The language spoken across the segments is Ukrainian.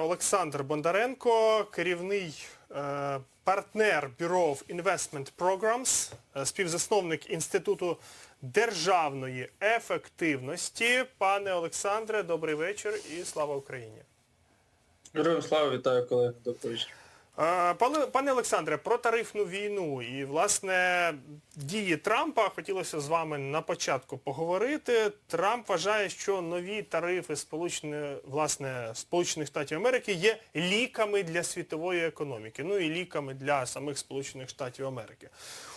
Олександр Бондаренко, керівний е, партнер Бюро Investment Programs, е, співзасновник Інституту державної ефективності. Пане Олександре, добрий вечір і слава Україні. Героям слава, вітаю колеги. Добрий вечір. Е, Пане, Олександре, про тарифну війну і, власне, дії Трампа хотілося з вами на початку поговорити. Трамп вважає, що нові тарифи власне, Сполучених Штатів Америки є ліками для світової економіки, ну і ліками для самих Сполучених Штатів Америки.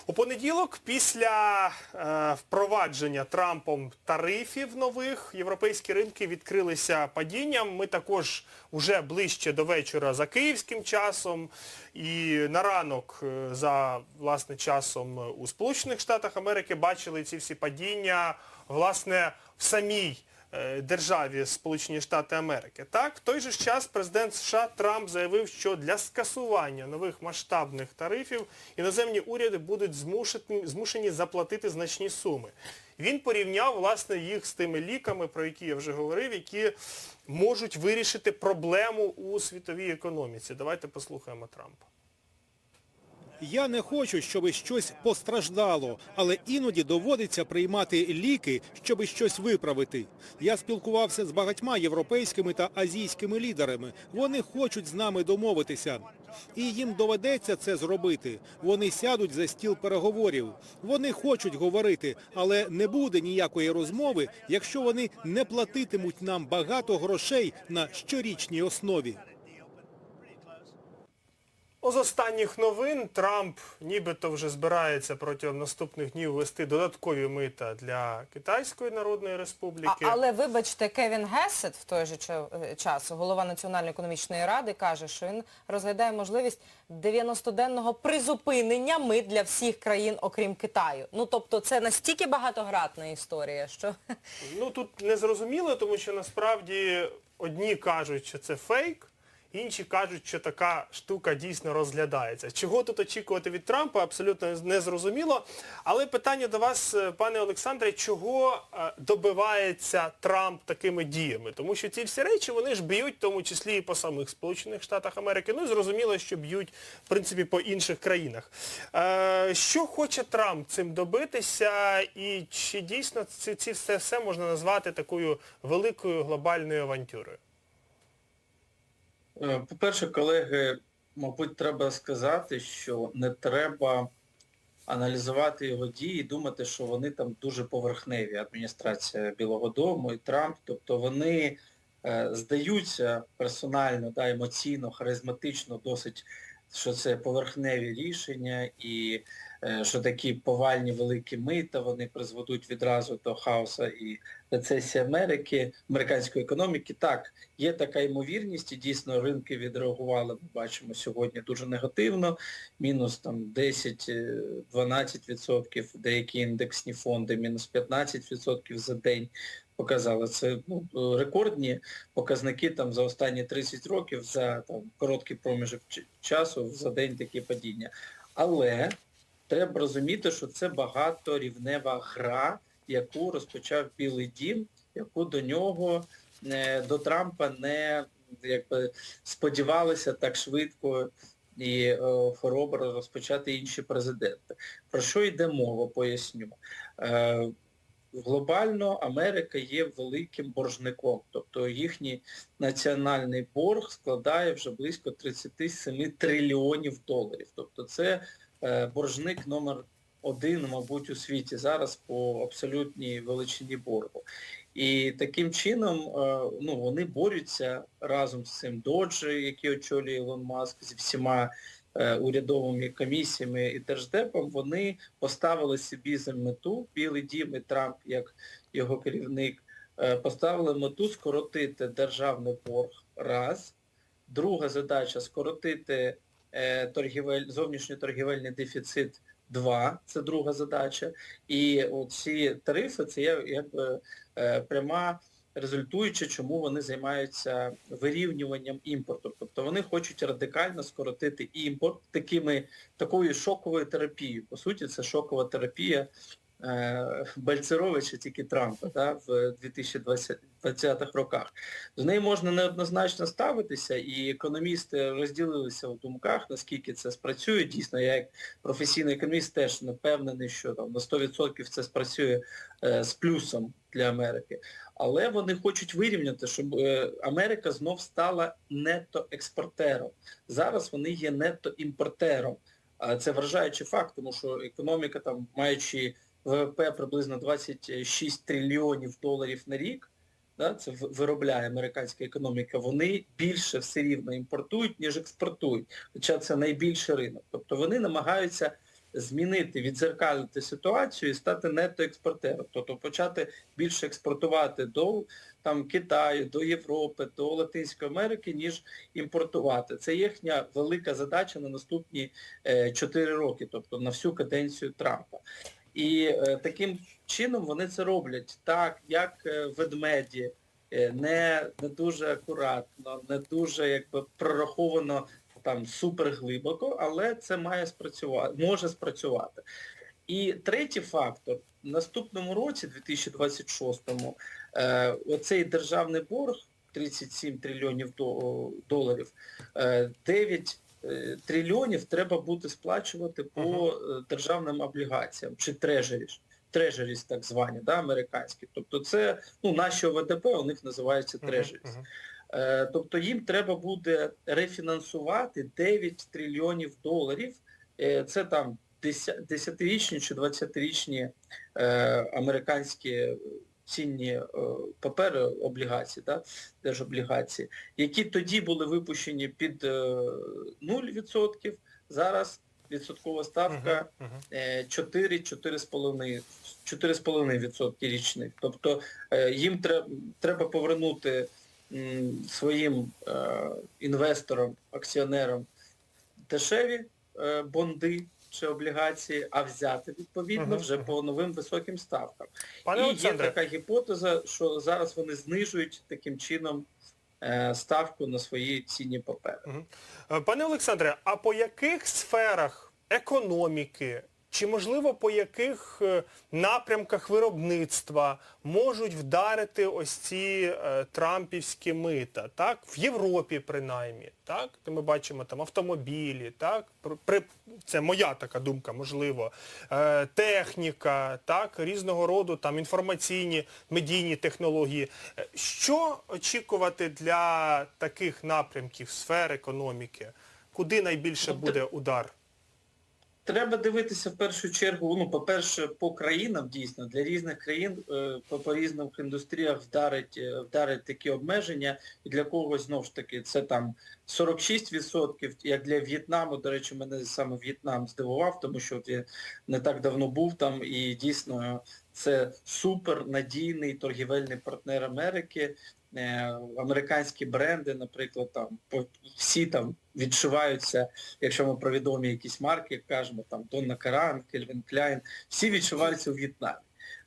У понеділок, після е, впровадження Трампом тарифів нових, європейські ринки відкрилися падінням. Ми також уже ближче до вечора за київським часом і на ранок е, за власне часом у Сполучених Штатах Америки бачили ці всі падіння власне в самій е, державі Сполучені Штати Америки. Так, в той же час президент США Трамп заявив, що для скасування нових масштабних тарифів іноземні уряди будуть змушені заплатити значні суми. Він порівняв власне їх з тими ліками, про які я вже говорив, які можуть вирішити проблему у світовій економіці. Давайте послухаємо Трампа. Я не хочу, щоб щось постраждало, але іноді доводиться приймати ліки, щоб щось виправити. Я спілкувався з багатьма європейськими та азійськими лідерами. Вони хочуть з нами домовитися. І їм доведеться це зробити. Вони сядуть за стіл переговорів. Вони хочуть говорити, але не буде ніякої розмови, якщо вони не платитимуть нам багато грошей на щорічній основі. З останніх новин Трамп нібито вже збирається протягом наступних днів ввести додаткові мита для Китайської Народної А, Республіки. але вибачте, Кевін Гесет в той же е, час, голова Національної економічної ради, каже, що він розглядає можливість 90-денного призупинення мит для всіх країн, окрім Китаю. Ну тобто це настільки багатогранна історія, що Ну тут не зрозуміло, тому що насправді одні кажуть, що це фейк, інші кажуть, що така штука дійсно розглядається. Чого тут очікувати від Трампа, абсолютно не зрозуміло. Але питання до вас, е, пане Олександре, чого е, добивається Трамп такими діями? Тому що ці всі речі, вони ж б'ють, в тому числі і по самих Сполучених Штатах Америки. Ну і зрозуміло, що б'ють, в принципі, по інших країнах. Е, Що хоче Трамп цим добитися і чи дійсно все, все можна назвати такою великою глобальною авантюрою? Е, По-перше, колеги, мабуть, треба сказати, що не треба аналізувати його дії і думати, що вони там дуже поверхневі, адміністрація Білого Дому і Трамп. Тобто вони е, здаються персонально, да, емоційно, харизматично досить, що це поверхневі рішення і що такі повальні великі мита, вони призведуть відразу до хаосу і рецесії Америки, американської економіки. Так, є така ймовірність, і дійсно ринки відреагували, ми бачимо сьогодні дуже негативно, мінус там 10-12%, деякі індексні фонди, мінус 15% за день показали. Це ну, рекордні показники там за останні 30 років, за там, короткий проміжок часу, за день такі падіння. Але треба розуміти, що це багаторівнева гра, яку розпочав Білий Дім, яку до нього, е, до Трампа не якби, сподівалися так швидко і е, хоробро розпочати інші президенти. Про що йде мова, поясню. Е, Глобально Америка є великим боржником, тобто їхній національний борг складає вже близько 37 трильйонів доларів. Тобто це боржник номер один, мабуть, у світі зараз по абсолютній величині боргу. І таким чином е, ну, вони борються разом з цим доджі, який очолює Ілон Маск, зі всіма е, урядовими комісіями і держдепом, вони поставили собі за мету, Білий Дім і Трамп, як його керівник, е, поставили мету скоротити державний борг раз. Друга задача скоротити е, торгівель, зовнішньоторгівельний дефіцит 2, це друга задача. І ці тарифи це є якби е, пряма результуючи, чому вони займаються вирівнюванням імпорту. Тобто вони хочуть радикально скоротити імпорт такими, такою шоковою терапією. По суті, це шокова терапія е, Бальцеровича, тільки Трампа да, в 2020 роках. До неї можна неоднозначно ставитися, і економісти розділилися в думках, наскільки це спрацює. Дійсно, я як професійний економіст теж не впевнений, що там на 100% це спрацює е, з плюсом для Америки. Але вони хочуть вирівняти, щоб е, Америка знов стала нетто-експортером. Зараз вони є нетто-імпортером. Це вражаючий факт, тому що економіка, там, маючи ВВП приблизно 26 трильйонів доларів на рік, да, це виробляє американська економіка, вони більше все рівно імпортують, ніж експортують. Хоча це найбільший ринок. Тобто вони намагаються змінити, відзеркалити ситуацію і стати нетто-експортером. Тобто почати більше експортувати до там, Китаю, до Європи, до Латинської Америки, ніж імпортувати. Це їхня велика задача на наступні е, 4 роки, тобто на всю каденцію Трампа. І е, таким чином вони це роблять так, як е, ведмеді, е, не, не дуже акуратно, не дуже якби прораховано там супер глибоко, але це має спрацювати, може спрацювати. І третій фактор, в наступному році, 2026-му, е, оцей державний борг 37 трильйонів доларів, е, 9 е, трильйонів треба буде сплачувати по е, державним облігаціям чи трежеріж. Трежеріс так звані, да, американські. Тобто це, ну, наші ОВДП у них називається Мгм, трежеріс. мгм. Е, Тобто їм треба буде рефінансувати 9 трильйонів доларів. Е, Це там 10-річні чи 20-річні е, американські цінні е, папери, облігації, да, держоблігації, які тоді були випущені під е, 0%, зараз відсоткова ставка Мгм, мгм. е, 4-4,5% 4,5% річних. Тобто е, їм треба, повернути своїм е, інвесторам, акціонерам дешеві е, бонди чи облігації, а взяти відповідно вже по новим високим ставкам. Пане І є така гіпотеза, що зараз вони знижують таким чином е, ставку на свої цінні папери. Е, Пане Олександре, а по яких сферах економіки чи, можливо, по яких е, напрямках виробництва можуть вдарити ось ці е, трампівські мита, так? В Європі принаймні, так? Де ми бачимо там автомобілі, так? При- це моя така думка, можливо. Е, техніка, так? Різного роду там інформаційні, медійні технології. Що очікувати для таких напрямків сфер економіки? Куди найбільше буде удар? Треба дивитися в першу чергу, ну, по-перше, по країнам дійсно, для різних країн е, по, різних індустріях вдарить, е, вдарить такі обмеження, і для когось, знову ж таки, це там 46%, як для В'єтнаму, до речі, мене саме В'єтнам здивував, тому що я не так давно був там, і дійсно це супер надійний торгівельний партнер Америки, американські бренди, наприклад, там всі там відшиваються, якщо ми про відомі якісь марки, кажемо, там Донна Каран, Кельвін Кляйн, всі відшиваються у В'єтнамі.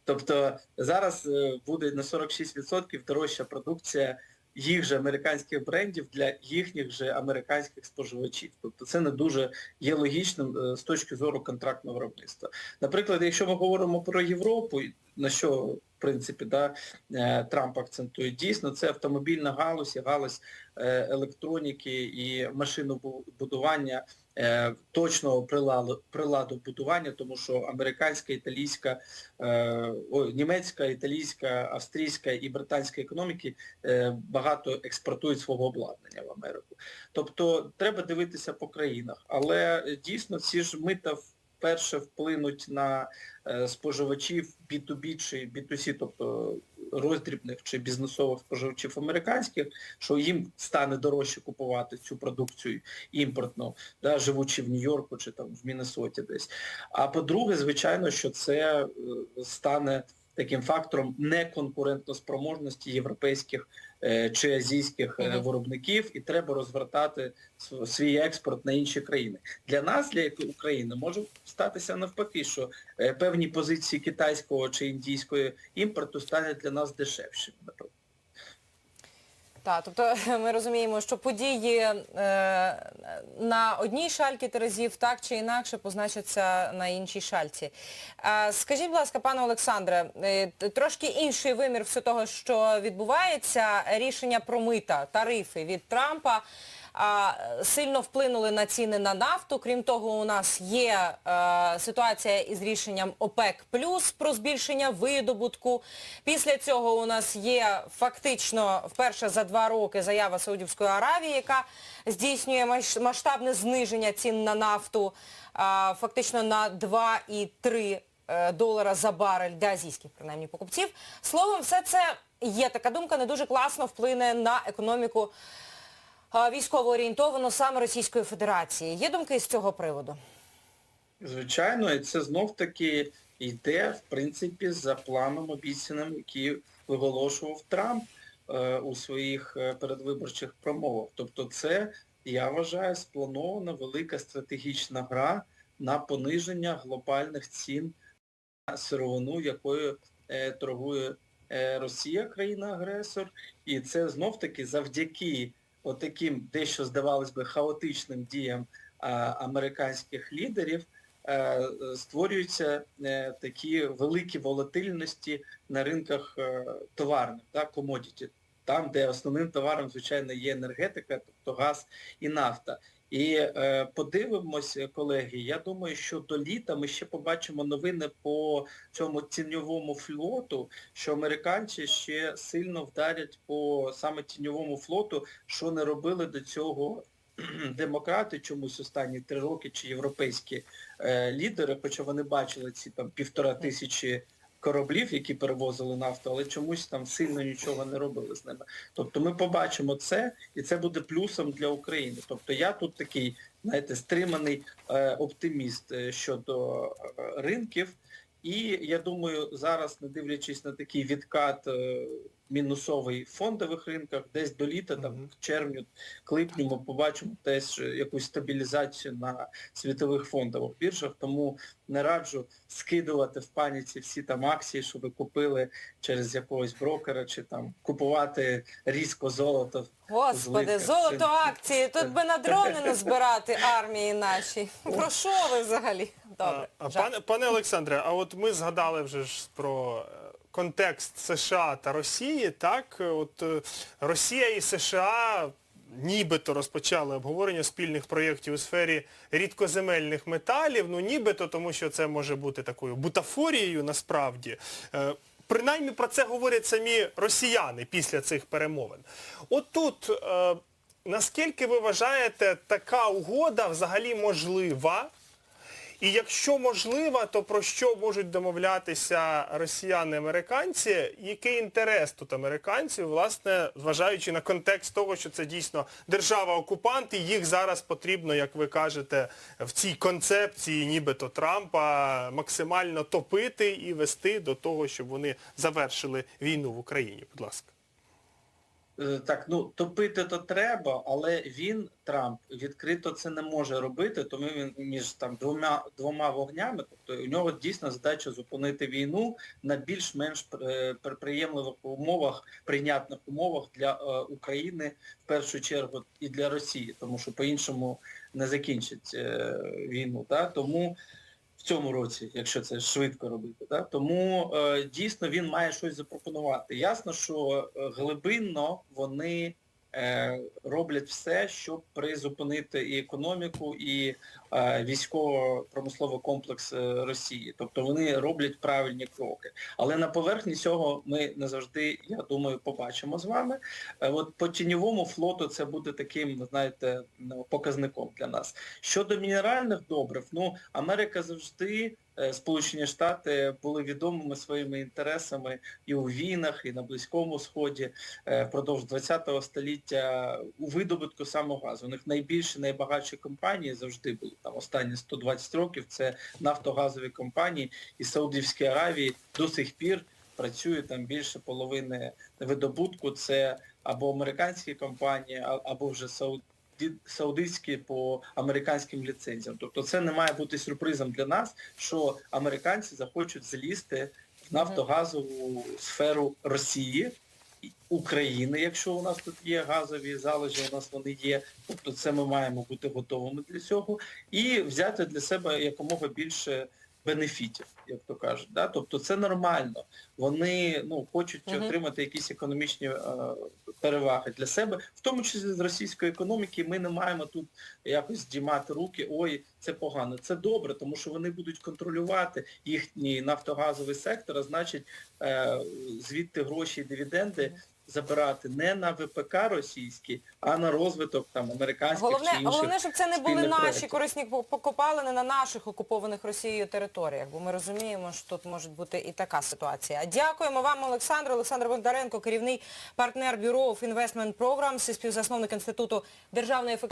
Тобто зараз е, буде на 46% дорожча продукція їх же американських брендів для їхніх же американських споживачів. Тобто це не дуже є логічним е, з точки зору контрактного виробництва. Наприклад, якщо ми говоримо про Європу, на що в принципі да, е, Трамп акцентує, дійсно це автомобільна галузь, галузь е, електроніки і машинобудування, е, точного приладу, приладу будування, тому що американська, італійська, ой, німецька, італійська, австрійська і британська економіки багато експортують свого обладнання в Америку. Тобто треба дивитися по країнах. Але дійсно ці ж мита вперше вплинуть на е, споживачів B2B чи B2C, тобто роздрібних чи бізнесових споживачів американських, що їм стане дорожче купувати цю продукцію імпортну, да, живучи в Нью-Йорку чи там в Міннесоті десь. А по-друге, звичайно, що це е, стане таким фактором неконкурентноспроможності європейських чи азійських е, виробників, і треба розвертати свій експорт на інші країни. Для нас, для України, може статися навпаки, що е, певні позиції китайського чи індійського імпорту стануть для нас дешевшими, Так, тобто ми розуміємо, що події е, на одній шальці терезів так чи інакше позначаться на іншій шальці. Е, скажіть, будь ласка, пане Олександре, е, трошки інший вимір всього того, що відбувається, рішення про мита, тарифи від Трампа сильно вплинули на ціни на нафту. Крім того, у нас є е, ситуація із рішенням ОПЕК плюс про збільшення видобутку. Після цього у нас є фактично вперше за два роки заява Саудівської Аравії, яка здійснює масштабне зниження цін на нафту фактично на 2,3 е, долара за барель для азійських, принаймні, покупців. Словом, все це є така думка, не дуже класно вплине на економіку військово орієнтовано саме Російської Федерації. Є думки з цього приводу? Звичайно, і це знов-таки йде, в принципі, за планом обіцяним, який виголошував Трамп е, у своїх е, передвиборчих промовах. Тобто це, я вважаю, спланована велика стратегічна гра на пониження глобальних цін на сировину, якою е, торгує е, Росія, країна-агресор. І це знов-таки завдяки отаким дещо, здавалось би, хаотичним діям американських лідерів, е, створюються е, такі великі волатильності на ринках е, товарних, так, комодіті, там, де основним товаром, звичайно, є енергетика, тобто газ і нафта. І е, подивимося, колеги, я думаю, що до літа ми ще побачимо новини по цьому тіньовому флоту, що американці ще сильно вдарять по саме тіньовому флоту, що не робили до цього демократи чомусь останні три роки чи європейські е, лідери, хоча вони бачили ці там півтора тисячі кораблів, які перевозили нафту, але чомусь там сильно нічого не робили з ними. Тобто ми побачимо це, і це буде плюсом для України. Тобто я тут такий, знаєте, стриманий е, оптиміст е, щодо е, ринків. І я думаю, зараз, не дивлячись на такий відкат е, мінусовий в фондових ринках, десь до літа, там в червню, к липню ми побачимо теж якусь стабілізацію на світових фондових біржах, тому не раджу скидувати в паніці всі там акції, що ви купили через якогось брокера, чи там купувати різко золото. Господи, золото акції, тут би на дрони не збирати армії наші. Про що ви взагалі? Добре. А, пане, пане Олександре, а от ми згадали вже ж про е, контекст США та Росії, так? От е, Росія і США нібито розпочали обговорення спільних проєктів у сфері рідкоземельних металів, ну нібито, тому що це може бути такою бутафорією насправді. Е, Принаймні про це говорять самі росіяни після цих перемовин. От тут, е, наскільки ви вважаєте, така угода взагалі можлива? І якщо можливо, то про що можуть домовлятися росіяни-американці, Який інтерес тут американців, власне, зважаючи на контекст того, що це дійсно держава-окупант, і їх зараз потрібно, як ви кажете, в цій концепції нібито Трампа максимально топити і вести до того, щоб вони завершили війну в Україні. Будь ласка. Е, Так, ну топити то треба, але він, Трамп, відкрито це не може робити, тому він між там двома двома вогнями, тобто у нього дійсно задача зупинити війну на більш-менш е, приємливих умовах, прийнятних умовах для е, України в першу чергу і для Росії, тому що по-іншому не закінчить е, війну. Да? Тому в цьому році, якщо це швидко робити. Да? Тому е, дійсно він має щось запропонувати. Ясно, що е, глибинно вони роблять все, щоб призупинити і економіку, і е, військово-промисловий комплекс е, Росії. Тобто вони роблять правильні кроки. Але на поверхні цього ми не завжди, я думаю, побачимо з вами. Е, От по тіньовому флоту це буде таким, знаєте, ну, показником для нас. Щодо мінеральних добрив, ну, Америка завжди, е, Сполучені Штати були відомими своїми інтересами і у війнах, і на Близькому Сході е, впродовж ХХ століття у видобутку самого газу. У них найбільші, найбагатші компанії завжди були там останні 120 років. Це нафтогазові компанії і Саудівській Аравії до сих пір працює там більше половини видобутку. Це або американські компанії, або вже Ді- саудитські по американським ліцензіям. Тобто це не має бути сюрпризом для нас, що американці захочуть залізти в нафтогазову сферу Росії, України, якщо у нас тут є газові залежі, у нас вони є, тобто це ми маємо бути готовими для цього, і взяти для себе якомога більше бенефітів, як то кажуть. Да? Тобто це нормально. Вони ну, хочуть Мгм. отримати якісь економічні е, переваги для себе, в тому числі з російської економіки, ми не маємо тут якось здіймати руки, ой, це погано. Це добре, тому що вони будуть контролювати їхній нафтогазовий сектор, а значить е, звідти гроші і дивіденди забирати не на ВПК російські, а на розвиток там американських Головне, чи інших головне, щоб це не були наші проєктів. корисні по- покопалини на наших окупованих Росією територіях, бо ми розуміємо, що тут може бути і така ситуація. Дякуємо вам, Олександр. Олександр Бондаренко, керівний партнер Бюро of Investment Programs і співзасновник Інституту державної ефективності.